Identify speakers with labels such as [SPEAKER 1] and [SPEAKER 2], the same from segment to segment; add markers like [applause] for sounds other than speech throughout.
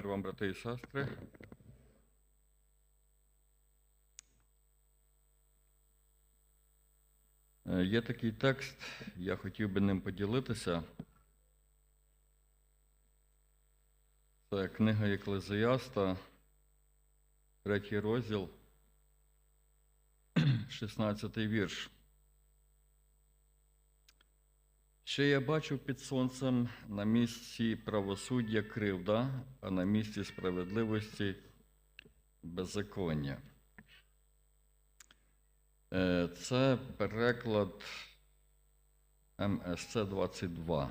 [SPEAKER 1] Мир вам, брати і сестри. Е, Є такий текст, я хотів би ним поділитися. Це книга Еклезіаста, третій розділ, [clears throat] 16 вірш. Ще я бачив під сонцем на місці правосуддя кривда, а на місці справедливості беззаконня. Е, Це переклад МСЦ 22.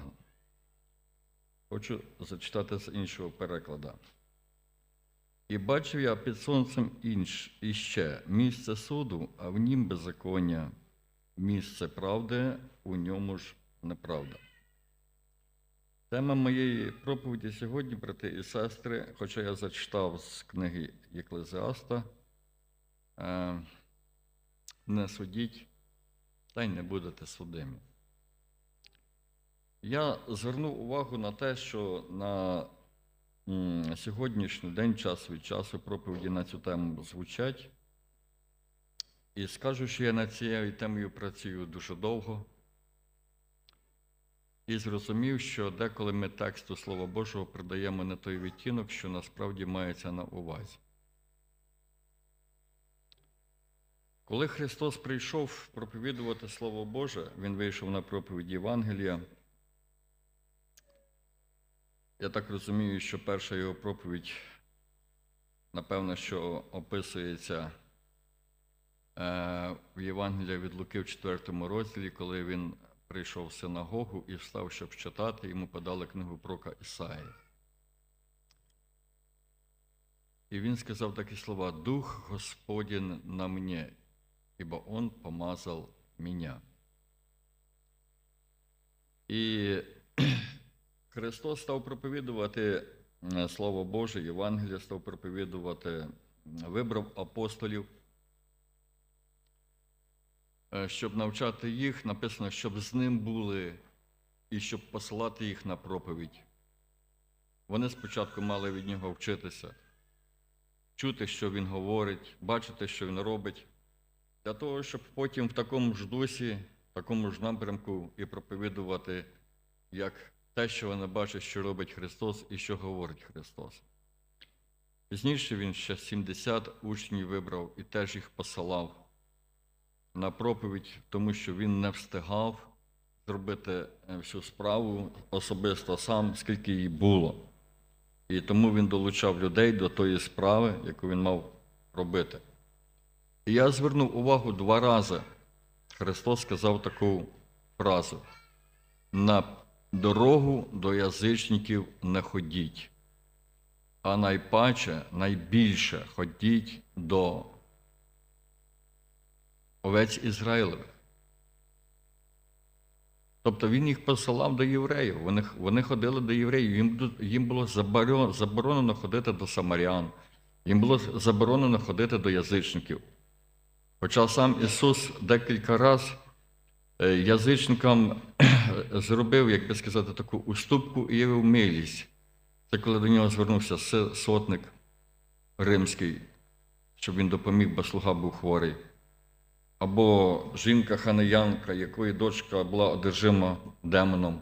[SPEAKER 1] Хочу зачитати з іншого перекладу. І бачив я під сонцем інш, іще місце суду, а в нім беззаконня, місце правди, у ньому ж неправда. Тема моєї проповіді сьогодні, брати і сестри, хоча я зачитав з книги Єклезіаста, е, не судіть, та й не будете судимі. Я звернув увагу на те, що на сьогоднішній день, час від часу, проповіді на цю тему звучать. І скажу, що я над цією темою працюю дуже довго. І зрозумів, що деколи ми тексту Слова Божого придаємо не той відтінок, що насправді мається на увазі. Коли Христос прийшов проповідувати Слово Боже, Він вийшов на проповідь Євангелія. Я так розумію, що перша його проповідь, напевно, що описується е, в Євангелії від Луки в 4 розділі, коли він прийшов в синагогу і встав, щоб читати, йому подали книгу Прока Ісаї. І він сказав такі слова: Дух Господень на мені, ибо Он помазал меня. І [clears throat] Христос став проповідувати е, Слово Боже, Євангелія став проповідувати, вибрав апостолів, щоб навчати їх, написано, щоб з ним були і щоб посилати їх на проповідь. Вони спочатку мали від нього вчитися, чути, що він говорить, бачити, що він робить, для того, щоб потім в такому ж дусі, в такому ж напрямку і проповідувати, як те, що вони бачать, що робить Христос і що говорить Христос. Пізніше він ще 70 учнів вибрав і теж їх посилав на проповідь, тому що він не встигав зробити е, всю справу особисто сам, скільки її було. І тому він долучав людей до тої справи, яку він мав робити. І я звернув увагу два рази. Христос сказав таку фразу: на дорогу до язичників не ходіть, а найпаче, найбільше ходіть до овець Ізраїлевих. Тобто він їх посилав до євреїв. Вони, вони ходили до євреїв. Їм, їм було заборонено, ходити до самарян, їм було заборонено ходити до язичників. Хоча сам Ісус декілька разів язичникам [clears throat] зробив, як би сказати, таку уступку і явив милість. Це коли до нього звернувся сотник римський, щоб він допоміг, бо слуга був хворий. Або жінка ханеянка, якої дочка була одержима демоном.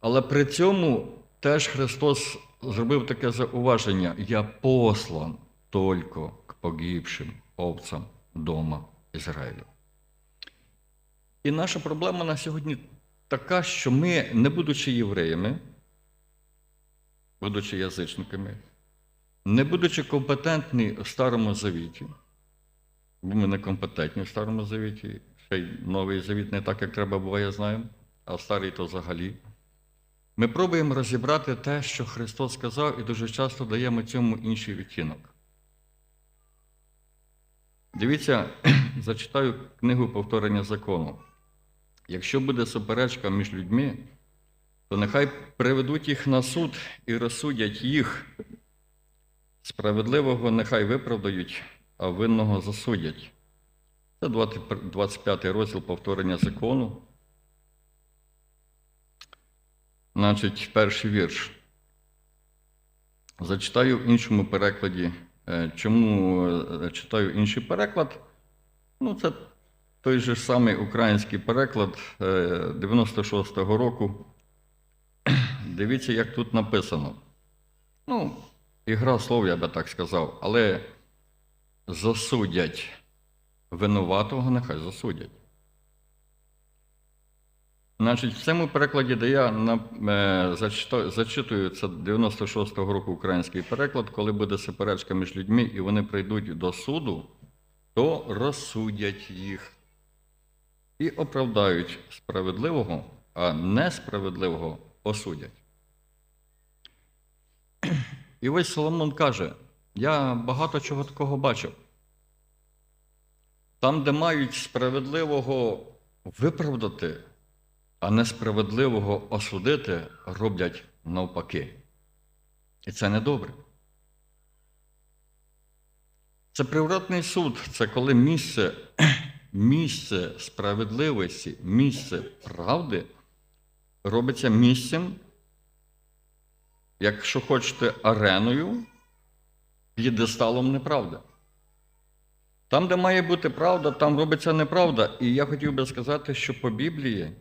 [SPEAKER 1] Але при цьому теж Христос зробив таке зауваження: я послан тільки к погибшим овцям дома Ізраїлю. І наша проблема на сьогодні така, що ми, не будучи євреями, будучи язичниками, не будучи компетентні в Старому Завіті, бо ми не компетентні в Старому Завіті, ще й новий завіт не так, як треба я знаю, а старий то взагалі. Ми пробуємо розібрати те, що Христос сказав, і дуже часто даємо цьому інший відтінок. Дивіться, [clears throat] зачитаю книгу повторення закону. Якщо буде суперечка між людьми, то нехай приведуть їх на суд і розсудять їх. Справедливого нехай виправдають, а винного засудять. Це 25 розділ повторення закону. Значить, перший вірш. Зачитаю в іншому перекладі. Е, Чому е, читаю інший переклад? Ну, це той же самий український переклад е, 96-го року. [clears throat] Дивіться, як тут написано. Ну, ігра слов, я би так сказав, але засудять винуватого, нехай засудять. Значить, в цьому перекладі, де я е, зачитую, це 96-го року український переклад, коли буде суперечка між людьми і вони прийдуть до суду, то розсудять їх і оправдають справедливого, а несправедливого осудять. І ось Соломон каже: я багато чого такого бачив. Там, де мають справедливого виправдати, а несправедливого осудити, роблять навпаки. І це недобре. Це природний суд, це коли місце, [clears throat] місце справедливості, місце правди робиться місцем, якщо хочете, ареною, п'єдесталом неправди. Там, де має бути правда, там робиться неправда. І я хотів би сказати, що по Біблії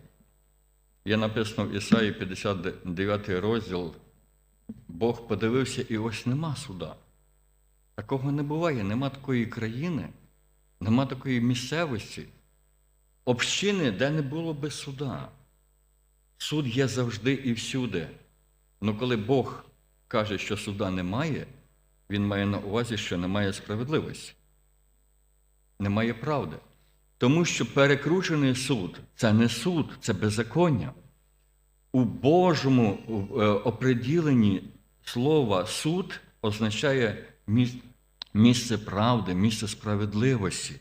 [SPEAKER 1] є написано в Ісаї 59 розділ, Бог подивився, і ось нема суда. Такого не буває, нема такої країни, нема такої місцевості, общини, де не було би суда. Суд є завжди і всюди. Ну коли Бог каже, що суда немає, Він має на увазі, що немає справедливості, немає правди. Тому що перекручений суд це не суд, це беззаконня. У Божому е, оприділенні слова суд означає місце правди, місце справедливості.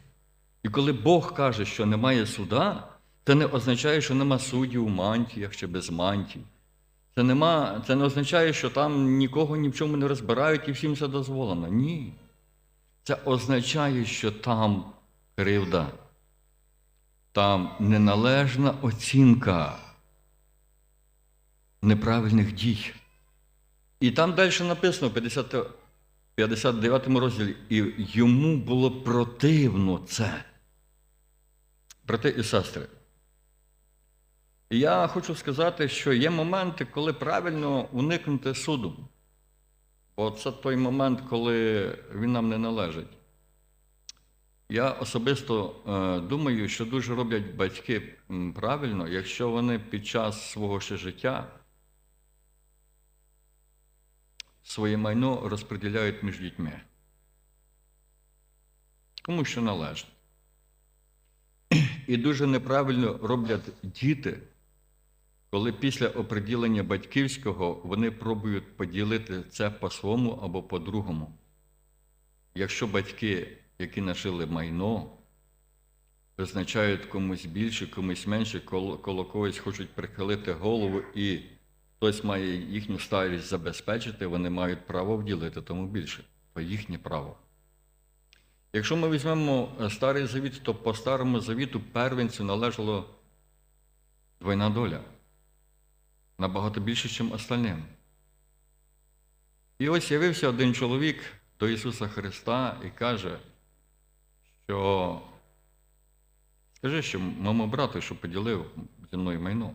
[SPEAKER 1] І коли Бог каже, що немає суда, це не означає, що нема суддів у мантіях чи без мантій. Це, нема, це не означає, що там нікого ні в чому не розбирають і всім все дозволено. Ні. Це означає, що там кривда, там неналежна оцінка неправильних дій. І там далі написано в 50, 59 розділі, і йому було противно це. Брати і сестри. Я хочу сказати, що є моменти, коли правильно уникнути суду. Бо це той момент, коли він нам не належить. Я особисто е, думаю, що дуже роблять батьки правильно, якщо вони під час свого ще життя своє майно розподіляють між дітьми. Кому що належить. І дуже неправильно роблять діти, коли після оприділення батьківського вони пробують поділити це по-своєму або по-другому. Якщо батьки, які нажили майно, визначають комусь більше, комусь менше, коло, когось хочуть прихилити голову і хтось має їхню старість забезпечити, вони мають право вділити тому більше, то їхнє право. Якщо ми візьмемо е, старий завіт, то по старому завіту первенцю належало двойна доля. Набагато більше, ніж остальним. І ось явився один чоловік до Ісуса Христа і каже, що скажи, що моєму брату, що поділив зі мною майно.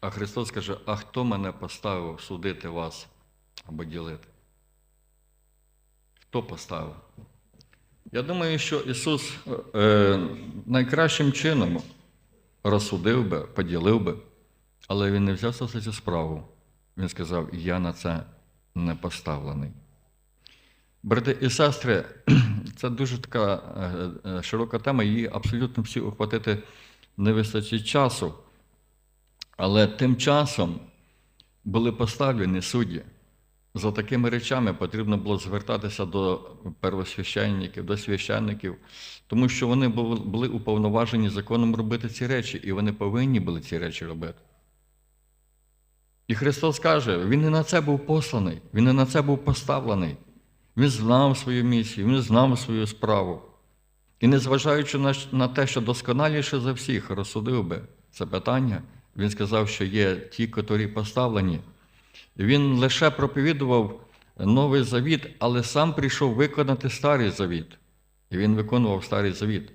[SPEAKER 1] А Христос каже, а хто мене поставив судити вас або ділити? Хто поставив? Я думаю, що Ісус е, найкращим чином розсудив би, поділив би, але Він не взявся за цю справу. Він сказав, я на це не поставлений. Брати і сестри, [clears throat] це дуже така е, е, широка тема, її абсолютно всі охватити не вистачить часу. Але тим часом були поставлені судді. За такими речами потрібно було звертатися до первосвященників, до священників, тому що вони були уповноважені законом робити ці речі, і вони повинні були ці речі робити. І Христос каже, Він не на це був посланий, Він не на це був поставлений. Він знав свою місію, він знав свою справу. І незважаючи на, те, що досконаліше за всіх розсудив би це питання, він сказав, що є ті, котрі поставлені. Він лише проповідував Новий Завіт, але сам прийшов виконати Старий Завіт. І він виконував Старий Завіт.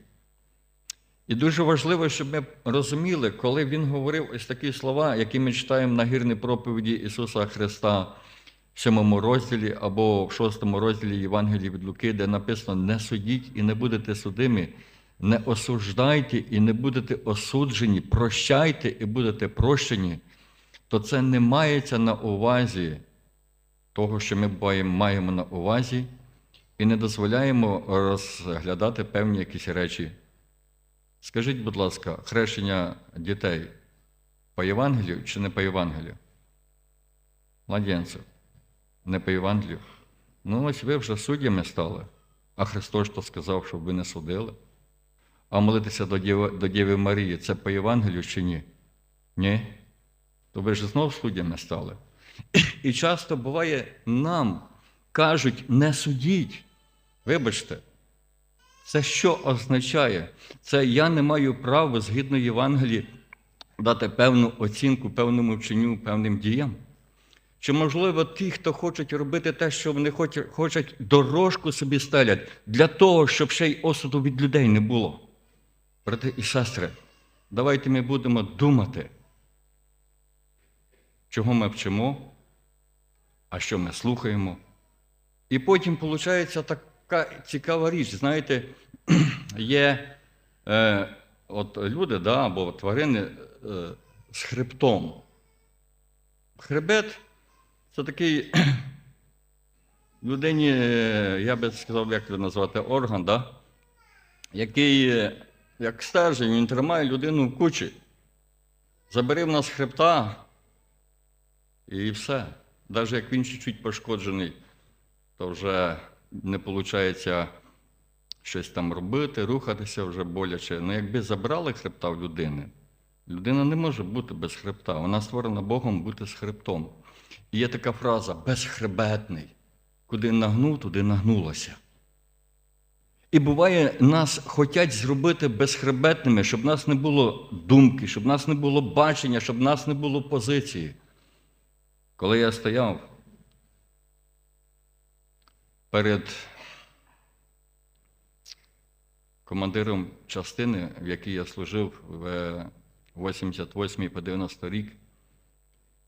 [SPEAKER 1] І дуже важливо, щоб ми розуміли, коли він говорив ось такі слова, які ми читаємо на гірній проповіді Ісуса Христа в сьомому розділі або в шостому розділі Євангелії від Луки, де написано: не судіть і не будете судимі, не осуждайте і не будете осуджені, прощайте і будете прощені, то це не мається на увазі того, що ми маємо на увазі, і не дозволяємо розглядати певні якісь речі. Скажіть, будь ласка, хрещення дітей по Євангелію чи не по Євангелію? Младенців. Не по Євангелію. Ну, ось ви вже суддями стали. А Христос то сказав, щоб ви не судили. А молитися до Діви, до Діви Марії це по Євангелію чи ні? Ні. То ви ж знов суддями стали. І часто буває, нам кажуть, не судіть. Вибачте, це що означає? Це я не маю права згідно Євангелії дати певну оцінку певному вченню, певним діям. Чи, можливо, ті, хто хочуть робити те, що вони хочуть, дорожку собі стелять, для того, щоб ще й осуду від людей не було. Брати і сестри, давайте ми будемо думати, чого ми вчимо, а що ми слухаємо. І потім виходить така цікава річ. Знаєте, [clears throat] є е, от люди да, або тварини е, з хребтом. Хребет це такий [clears throat] людині, е, я би сказав, як це назвати, орган, да? який, е, як стержень, він тримає людину в кучі. Забери в нас хребта, і все. Навіть як він чуть-чуть пошкоджений, то вже не виходить щось там робити, рухатися вже боляче. Ну, якби забрали хребта в людини, людина не може бути без хребта. Вона створена Богом бути з хребтом. І є така фраза безхребетний. Куди нагнув, туди нагнулося. І буває, нас хочуть зробити безхребетними, щоб нас не було думки, щоб нас не було бачення, щоб нас не було позиції. Коли я стояв перед командиром частини, в якій я служив в 88 по 90 рік,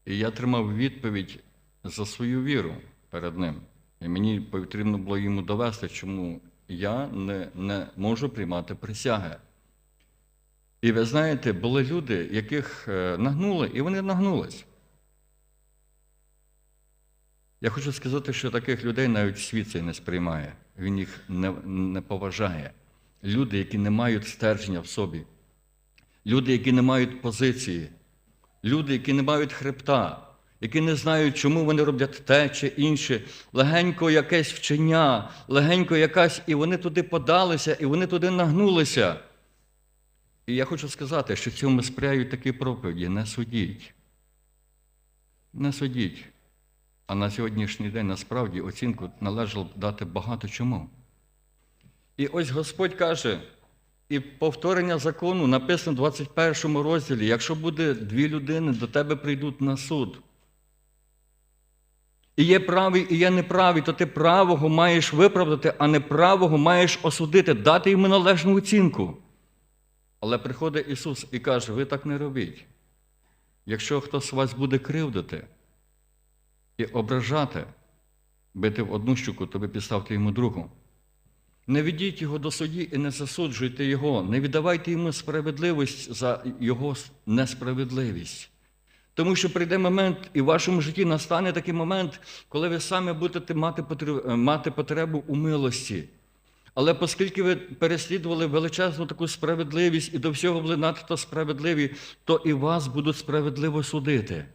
[SPEAKER 1] і я тримав відповідь за свою віру перед ним. І мені потрібно було йому довести, чому я не, не можу приймати присяги. І ви знаєте, були люди, яких е, нагнули, і вони нагнулись. Я хочу сказати, що таких людей навіть світ цей не сприймає, він їх не, не поважає. Люди, які не мають стерження в собі, люди, які не мають позиції, люди, які не мають хребта, які не знають, чому вони роблять те чи інше, легенько якесь вчення, легенько якась, і вони туди подалися, і вони туди нагнулися. І я хочу сказати, що цьому сприяють такі проповіді. Не судіть. Не судіть. А на сьогоднішній день насправді оцінку належало дати багато чому. І ось Господь каже, і повторення закону написано в 21 розділі: якщо буде дві людини, до тебе прийдуть на суд. І є правий, і є неправий, то ти правого маєш виправдати, а неправого маєш осудити, дати йому належну оцінку. Але приходить Ісус і каже: ви так не робіть. Якщо хтось вас буде кривдити і ображати, бити в одну щуку, то ви підставте йому другу. Не ведіть його до судді і не засуджуйте його, не віддавайте йому справедливість за його несправедливість. Тому що прийде момент, і в вашому житті настане такий момент, коли ви самі будете мати потребу, мати потребу у милості. Але оскільки ви переслідували величезну таку справедливість і до всього були надто справедливі, то і вас будуть справедливо судити.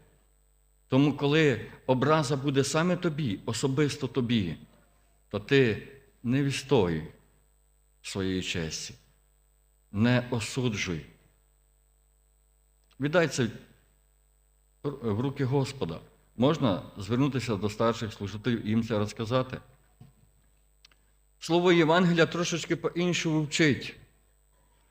[SPEAKER 1] Тому, коли образа буде саме тобі, особисто тобі, то ти не відстоюй своєї честі, не осуджуй. Віддай це в руки Господа. Можна звернутися до старших служителів і їм це розказати. Слово Євангелія трошечки по-іншому вчить.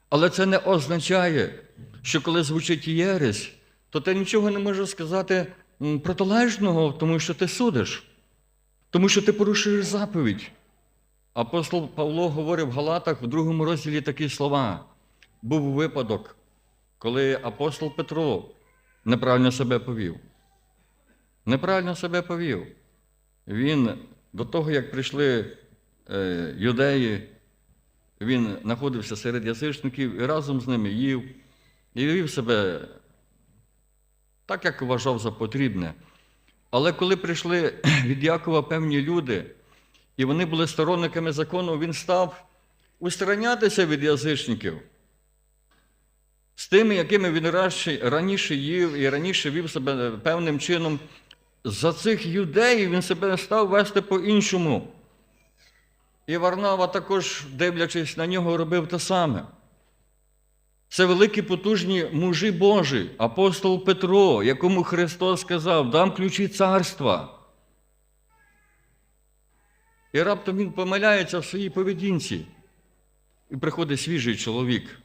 [SPEAKER 1] Але це не означає, що коли звучить єресь, то ти нічого не можеш сказати протилежного, тому що ти судиш, тому що ти порушуєш заповідь. Апостол Павло говорив в Галатах в другому розділі такі слова. Був випадок, коли апостол Петро неправильно себе повів. Неправильно себе повів. Він до того, як прийшли е, юдеї, він знаходився серед язичників і разом з ними їв і вів себе так, як вважав за потрібне. Але коли прийшли [clears throat] від Якова певні люди, і вони були сторонниками закону, він став устранятися від язичників з тими, якими він раніше- їв і раніше вів себе певним чином. За цих юдеїв він себе став вести по-іншому. І Варнава також, дивлячись на нього, робив те саме. Це великі потужні мужі Божі, апостол Петро, якому Христос сказав, дам ключі царства. І раптом він помиляється в своїй поведінці. І приходить свіжий чоловік,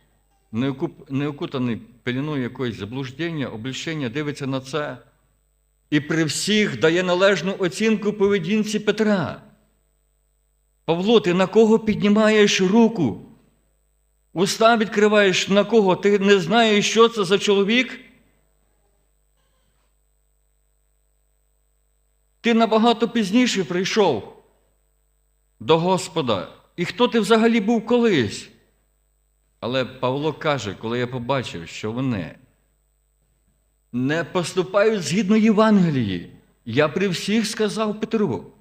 [SPEAKER 1] не окуп- окутаний пеліною якоїсь заблуждення, облічення, дивиться на це і при всіх дає належну оцінку поведінці Петра. Павло, ти на кого піднімаєш руку? Уста відкриваєш на кого? Ти не знаєш, що це за чоловік? Ти набагато пізніше прийшов до Господа. І хто ти взагалі був колись? Але Павло каже, коли я побачив, що вони не поступають згідно Євангелії, я при всіх сказав Петру.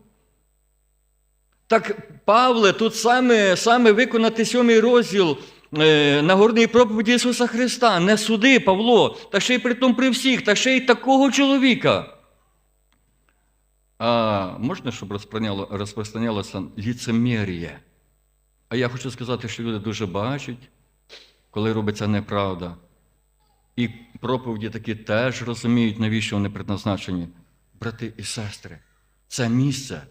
[SPEAKER 1] Так, Павле, тут саме, саме виконати сьомий розділ е, Нагорної проповіді Ісуса Христа. Не суди, Павло, та ще й при тому при всіх, та ще й такого чоловіка. А можна, щоб розпространялося ліцемір'я? А я хочу сказати, що люди дуже бачать, коли робиться неправда. І проповіді такі теж розуміють, навіщо вони предназначені. Брати і сестри, це місце,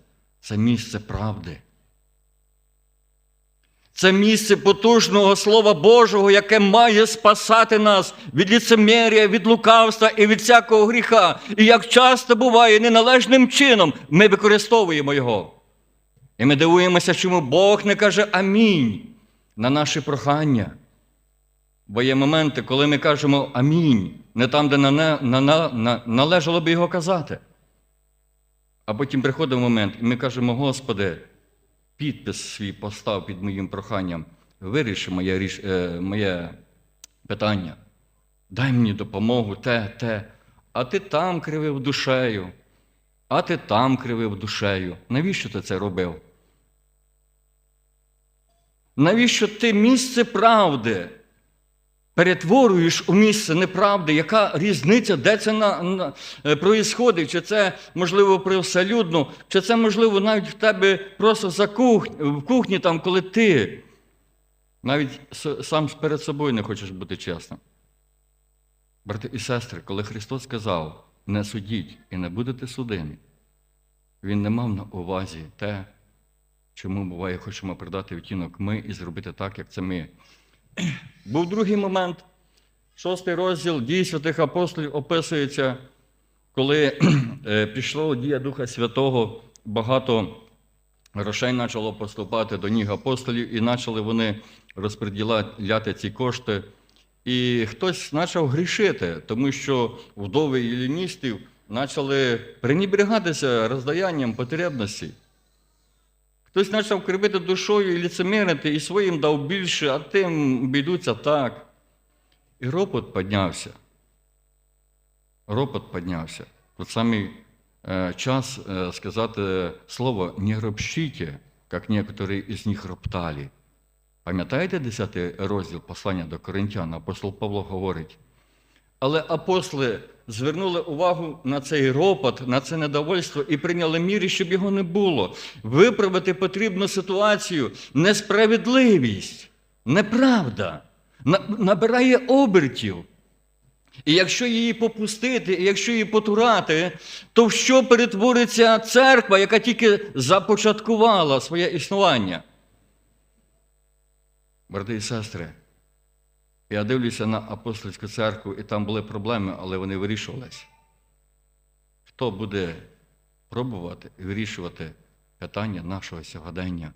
[SPEAKER 1] це місце правди. Це місце потужного Слова Божого, яке має спасати нас від ліцемір'я, від лукавства і від всякого гріха. І як часто буває неналежним чином, ми використовуємо його. І ми дивуємося, чому Бог не каже амінь на наші прохання. Бо є моменти, коли ми кажемо амінь, не там, де на, на, на, належало би його казати. А потім приходить момент, і ми кажемо, Господи, підпис свій постав під моїм проханням, виріши моє, ріш... е, моє питання. Дай мені допомогу, те, те. А ти там кривив душею, а ти там кривив душею. Навіщо ти це робив? Навіщо ти місце правди перетворюєш у місце неправди? Яка різниця, де це на, на, е, проїсходить? Чи це, можливо, привселюдно, чи це, можливо, навіть в тебе просто за кухні, в кухні, там, коли ти навіть сам перед собою не хочеш бути чесним. Брати і сестри, коли Христос сказав, не судіть і не будете судимі, Він не мав на увазі те, чому буває, хочемо придати втінок ми і зробити так, як це ми. Був другий момент, шостий розділ дій святих апостолів описується, коли е, пішло дія Духа Святого, багато грошей почало поступати до ніг апостолів, і почали вони розподіляти ці кошти. І хтось почав грішити, тому що вдови єліністів почали пренебрігатися роздаянням потребності. Хтось почав кривити душою і ліцемірити, і своїм дав більше, а тим обійдуться так. І ропот піднявся. Ропот піднявся. Тут самий е, час е, сказати слово «не ропщите», як некоторі із них роптали. Пам'ятаєте 10 розділ послання до Коринтян? Апостол Павло говорить. Але апостоли звернули увагу на цей ропот, на це недовольство і прийняли міри, щоб його не було. Виправити потрібну ситуацію, несправедливість, неправда набирає обертів. І якщо її попустити, і якщо її потурати, то в що перетвориться церква, яка тільки започаткувала своє існування? Брати і сестри, я дивлюся на апостольську церкву, і там були проблеми, але вони вирішувалися. хто буде пробувати вирішувати питання нашого сьогодення.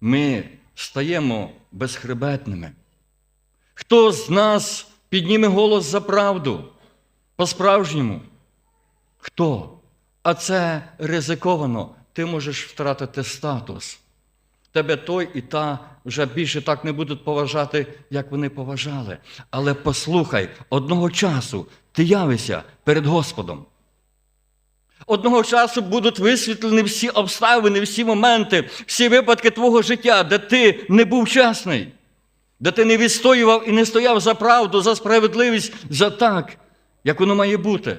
[SPEAKER 1] Ми стаємо безхребетними. Хто з нас підніме голос за правду по-справжньому? Хто? А це ризиковано. Ти можеш втратити статус. Тебе той і та вже більше так не будуть поважати, як вони поважали. Але послухай, одного часу ти явишся перед Господом. Одного часу будуть висвітлені всі обставини, всі моменти, всі випадки твого життя, де ти не був чесний, де ти не відстоював і не стояв за правду, за справедливість, за так, як воно має бути.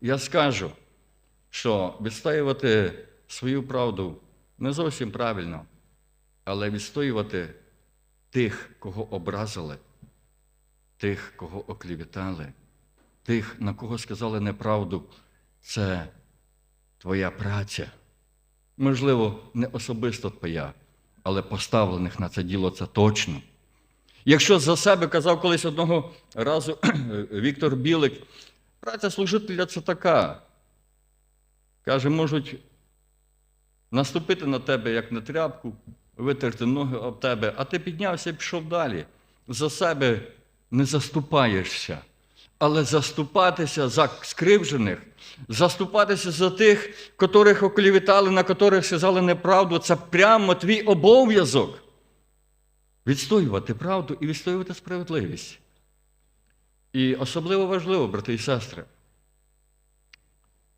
[SPEAKER 1] Я скажу, що відстоювати свою правду не зовсім правильно, але відстоювати тих, кого образили, тих, кого оклівітали, тих, на кого сказали неправду, це твоя праця. Можливо, не особисто твоя, але поставлених на це діло це точно. Якщо за себе казав колись одного разу [clears throat] Віктор Білик, праця служителя це така. Каже, можуть наступити на тебе, як на тряпку, витерти ноги об тебе, а ти піднявся і пішов далі. За себе не заступаєшся. Але заступатися за скривджених, заступатися за тих, котрих оклівітали, на котрих сказали неправду, це прямо твій обов'язок. Відстоювати правду і відстоювати справедливість. І особливо важливо, брати і сестри,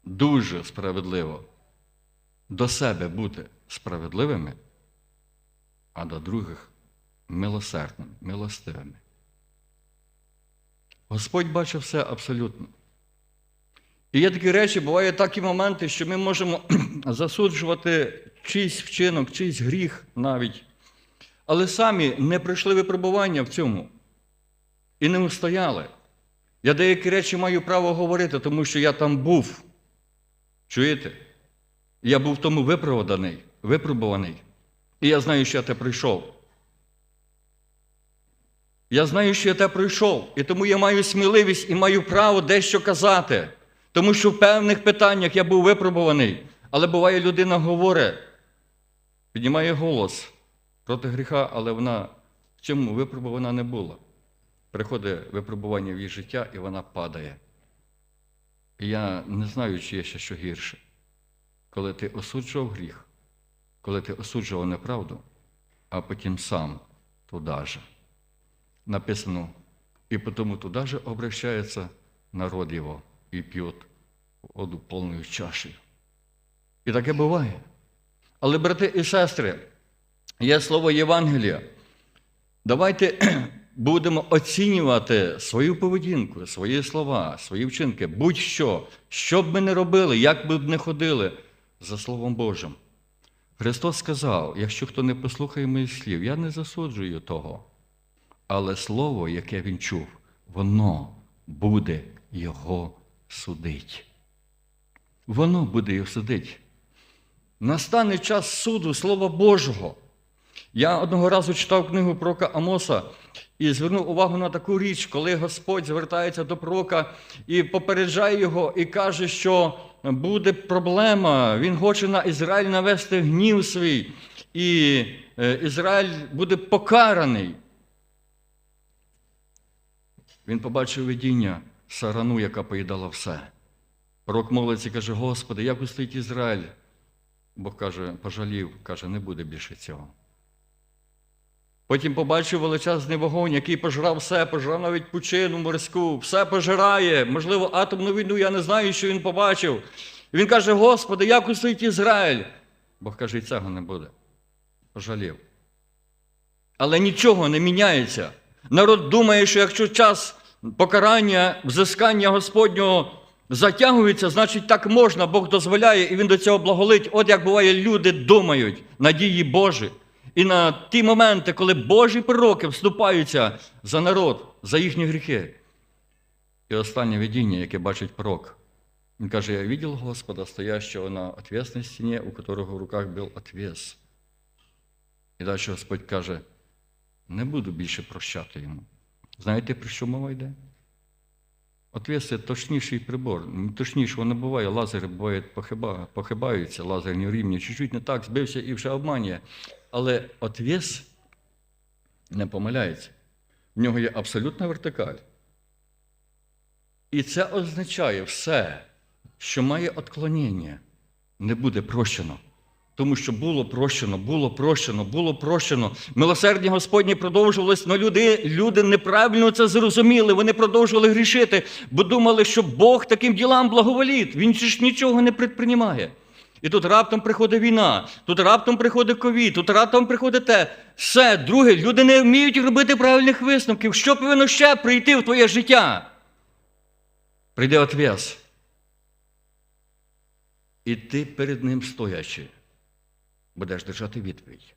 [SPEAKER 1] дуже справедливо до себе бути справедливими, а до других милосердними, милостивими. Господь бачив все абсолютно. І є такі речі, бувають такі моменти, що ми можемо [clears throat] засуджувати чийсь вчинок, чийсь гріх навіть, але самі не пройшли випробування в цьому і не устояли. Я деякі речі маю право говорити, тому що я там був. Чуєте? Я був тому виправданий, випробуваний. І я знаю, що я те пройшов. Я знаю, що я те пройшов, і тому я маю сміливість і маю право дещо казати. Тому що в певних питаннях я був випробуваний. Але буває, людина говорить, піднімає голос проти гріха, але вона в цьому випробувана не була. Приходить випробування в її життя, і вона падає. І я не знаю, чи є ще що гірше. Коли ти осуджував гріх, коли ти осуджував неправду, а потім сам туди же. Написано, і потому туда же обращается народ его и пьет воду повною чашею. І таке буває. Але, брати і сестри, є слово Євангелія. Давайте [clears throat] будемо оцінювати свою поведінку, свої слова, свої вчинки, будь-що, що б ми не робили, як би б не ходили за Словом Божим. Христос сказав: якщо хто не послухає моїх слів, я не засуджую того. Але слово, яке він чув, воно буде його судить. Воно буде його судить. Настане час суду Слова Божого. Я одного разу читав книгу пророка Амоса і звернув увагу на таку річ, коли Господь звертається до пророка і попереджає його, і каже, що буде проблема. Він хоче на Ізраїль навести гнів свій, і е, Ізраїль буде покараний. Він побачив видіння сарану, яка поїдала все. Пророк молиться і каже: Господи, як устоїть Ізраїль? Бог каже, пожалів, каже, не буде більше цього. Потім побачив величезний вогонь, який пожрав все, пожрав навіть пучину морську, все пожирає. Можливо, атомну війну, я не знаю, що він побачив. І він каже: Господи, як устоїть Ізраїль? Бог каже, і цього не буде. Пожалів. Але нічого не міняється. Народ думає, що якщо час покарання, взискання Господнього затягується, значить так можна, Бог дозволяє, і Він до цього благолить. От як буває, люди думають надії Божі. І на ті моменти, коли Божі пророки вступаються за народ, за їхні гріхи. І останнє видіння, яке бачить пророк. Він каже, я видел Господа, стоящего на отвесной стене, у которого в руках був отвес. І далі Господь каже, не буду більше прощати йому. Знаєте, про що мова йде? Отвес це точніший прибор. М, Точнішого не буває. Лазери бувають похиба, похибаються, лазерні рівні. Чуть-чуть не так, збився і вже обманює. Але отвес не помиляється. В нього є абсолютна вертикаль. І це означає все, що має отклонення, не буде прощено. Тому що було прощено, було прощено, було прощено. Милосердя Господнє продовжувалось, але люди, люди неправильно це зрозуміли. Вони продовжували грішити, бо думали, що Бог таким ділам благоволіт. Він ж нічого не предприймає. І тут раптом приходить війна, тут раптом приходить ковід, тут раптом приходить те. Все, друге, люди не вміють робити правильних висновків. Що повинно ще прийти в твоє життя? Прийде отв'яз. І ти перед ним стоячи, будеш держати відповідь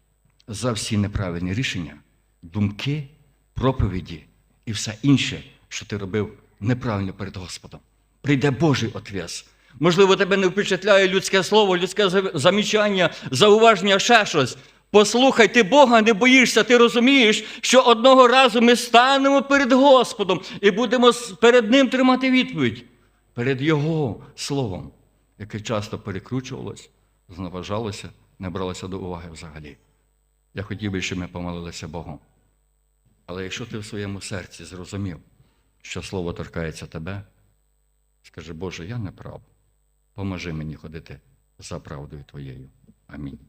[SPEAKER 1] за всі неправильні рішення, думки, проповіді і все інше, що ти робив неправильно перед Господом. Прийде Божий отв'яз. Можливо, тебе не впечатляє людське слово, людське замічання, зауваження, ще щось. Послухай, ти Бога не боїшся, ти розумієш, що одного разу ми станемо перед Господом і будемо перед Ним тримати відповідь перед Його словом, яке часто перекручувалось, зневажалося, не бралося до уваги взагалі. Я хотів би, щоб ми помолилися Богу. Але якщо ти в своєму серці зрозумів, що слово торкається тебе, скажи, Боже, я не прав. Поможи мені ходити за правдою Твоєю. Амінь.